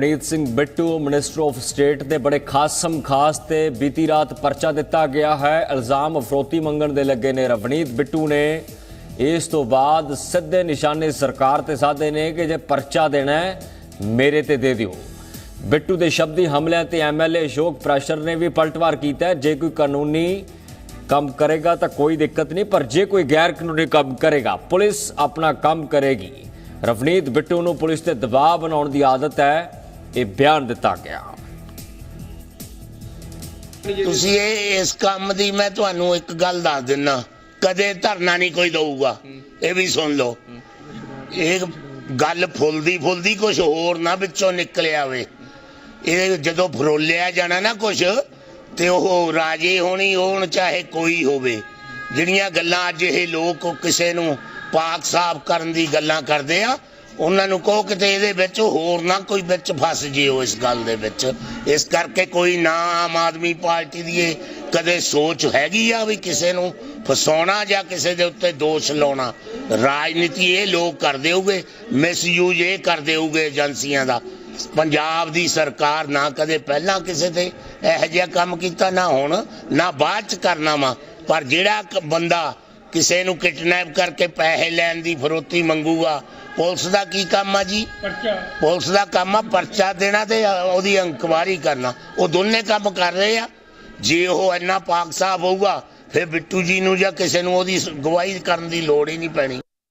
Ravneet Singh Bittu minister of state ਦੇ ਬੜੇ ਖਾਸਮ ਖਾਸ ਤੇ ਬੀਤੀ ਰਾਤ ਪਰਚਾ ਦਿੱਤਾ ਗਿਆ ਹੈ। ਇਲਜ਼ਾਮ ਅਫਰੋਤੀ ਮੰਗਣ ਦੇ ਲੱਗੇ ਨੇ ਰਵਨੀਤ ਬਿੱਟੂ ਨੇ। ਇਸ ਤੋਂ ਬਾਅਦ ਸਿੱਧੇ ਨਿਸ਼ਾਨੇ ਸਰਕਾਰ ਤੇ ਸਾਧੇ ਨੇ ਕਿ ਜੇ ਪਰਚਾ ਦੇਣਾ ਹੈ, ਮੇਰੇ ਤੇ ਦੇ ਦਿਓ। ਬਿੱਟੂ ਦੇ ਸ਼ਬਦੀ ਹਮਲਿਆਂ ਤੇ ਐਮਐਲਏ ਅਸ਼ੋਕ ਪ੍ਰੈਸ਼ਰ ਨੇ ਵੀ ਪਲਟਵਾਰ ਕੀਤਾ ਜੇ ਕੋਈ ਕਾਨੂੰਨੀ ਕੰਮ ਕਰੇਗਾ ਤਾਂ ਕੋਈ ਦਿੱਕਤ ਨਹੀਂ, ਪਰ ਜੇ ਕੋਈ ਗੈਰ ਕਾਨੂੰਨੀ ਕੰਮ ਕਰੇਗਾ, ਪੁਲਿਸ ਆਪਣਾ ਕੰਮ ਕਰੇਗੀ। ਰਵਨੀਤ ਬਿੱਟੂ ਨੂੰ ਪੁਲਿਸ ਤੇ ਦਬਾਅ ਬਣਾਉਣ ਦੀ ਆਦਤ ਹੈ। ਇਹ ਬਿਆਨ ਦਿੱਤਾ ਗਿਆ। ਤੁਸੀਂ ਇਹ ਇਸ ਕੰਮ ਦੀ ਮੈਂ ਤੁਹਾਨੂੰ ਇੱਕ ਗੱਲ ਦੱਸ ਦਿੰਨਾ, ਕਦੇ ਧਰਨਾ ਨਹੀਂ ਕੋਈ ਦਊਗਾ। ਇਹ ਵੀ ਸੁਣ ਲਓ। ਇਹ ਗੱਲ ਫੁੱਲਦੀ ਫੁੱਲਦੀ ਕੁਝ ਹੋਰ ਨਾ ਵਿੱਚੋਂ ਨਿਕਲ ਆਵੇ। ਇਹ ਜਦੋਂ ਫਰੋਲਿਆ ਜਾਣਾ ਨਾ ਕੁਝ ਤੇ ਉਹ ਰਾਜੇ ਹੋਣੀ ਹੋਣ ਚਾਹੇ ਕੋਈ ਹੋਵੇ। ਜਿਹੜੀਆਂ ਗੱਲਾਂ ਅੱਜ ਇਹ ਲੋਕ ਕਿਸੇ ਨੂੰ ਪਾਕ ਸਾਫ਼ ਕਰਨ ਦੀ ਗੱਲਾਂ ਕਰਦੇ ਆ ਉਹਨਾਂ ਨੂੰ ਕਹੋ ਕਿਤੇ ਇਹਦੇ ਵਿੱਚ ਹੋਰ ਨਾ ਕੋਈ ਵਿੱਚ ਫਸ ਜਿਓ ਇਸ ਗੱਲ ਦੇ ਵਿੱਚ। ਇਸ ਕਰਕੇ ਕੋਈ ਨਾ ਆਮ ਆਦਮੀ ਪਾਰਟੀ ਦੀ ਇਹ ਕਦੇ ਸੋਚ ਹੈਗੀ ਆ ਵੀ ਕਿਸੇ ਨੂੰ ਫਸਾਉਣਾ ਜਾਂ ਕਿਸੇ ਦੇ ਉੱਤੇ ਦੋਸ਼ ਲਾਉਣਾ। ਰਾਜਨੀਤੀ ਇਹ ਲੋਕ ਕਰ ਹੋਗੇ ਮਿਸਯੂਜ ਇਹ ਕਰ ਹੋਗੇ ਏਜੰਸੀਆਂ ਦਾ। ਪੰਜਾਬ ਦੀ ਸਰਕਾਰ ਨਾ ਕਦੇ ਪਹਿਲਾਂ ਕਿਸੇ ਤੇ ਇਹੋ ਜਿਹਾ ਕੰਮ ਕੀਤਾ, ਨਾ ਹੁਣ, ਨਾ ਬਾਅਦ ਚ ਕਰਨਾ ਵਾ। ਪਰ ਜਿਹੜਾ ਬੰਦਾ ਕਿਸੇ ਨੂੰ ਕਿਡਨੈਪ ਕਰਕੇ ਪੈਸੇ ਲੈਣ ਦੀ ਫਰੋਤੀ ਮੰਗੂਗਾ। ਪੁਲਿਸ ਦਾ ਕੀ ਕੰਮ ਆ ਜੀ? ਪਰਚਾ। ਪੁਲਿਸ ਦਾ ਕੰਮ ਆ ਪਰਚਾ ਦੇਣਾ ਤੇ ਉਹਦੀ ਇਨਕੁਆਰੀ ਕਰਨਾ। ਉਹ ਦੋਨੇ ਕੰਮ ਕਰ ਰਹੇ ਆ। ਜੇ ਉਹ ਇੰਨਾ ਪਾਕ ਸਾਫ਼ ਹੋਊਗਾ ਫਿਰ ਬਿੱਟੂ ਜੀ ਨੂੰ ਜਾਂ ਕਿਸੇ ਨੂੰ ਉਹਦੀ ਗਵਾਹੀ ਕਰਨ ਦੀ ਲੋੜ ਹੀ ਨਹੀਂ ਪੈਣੀ।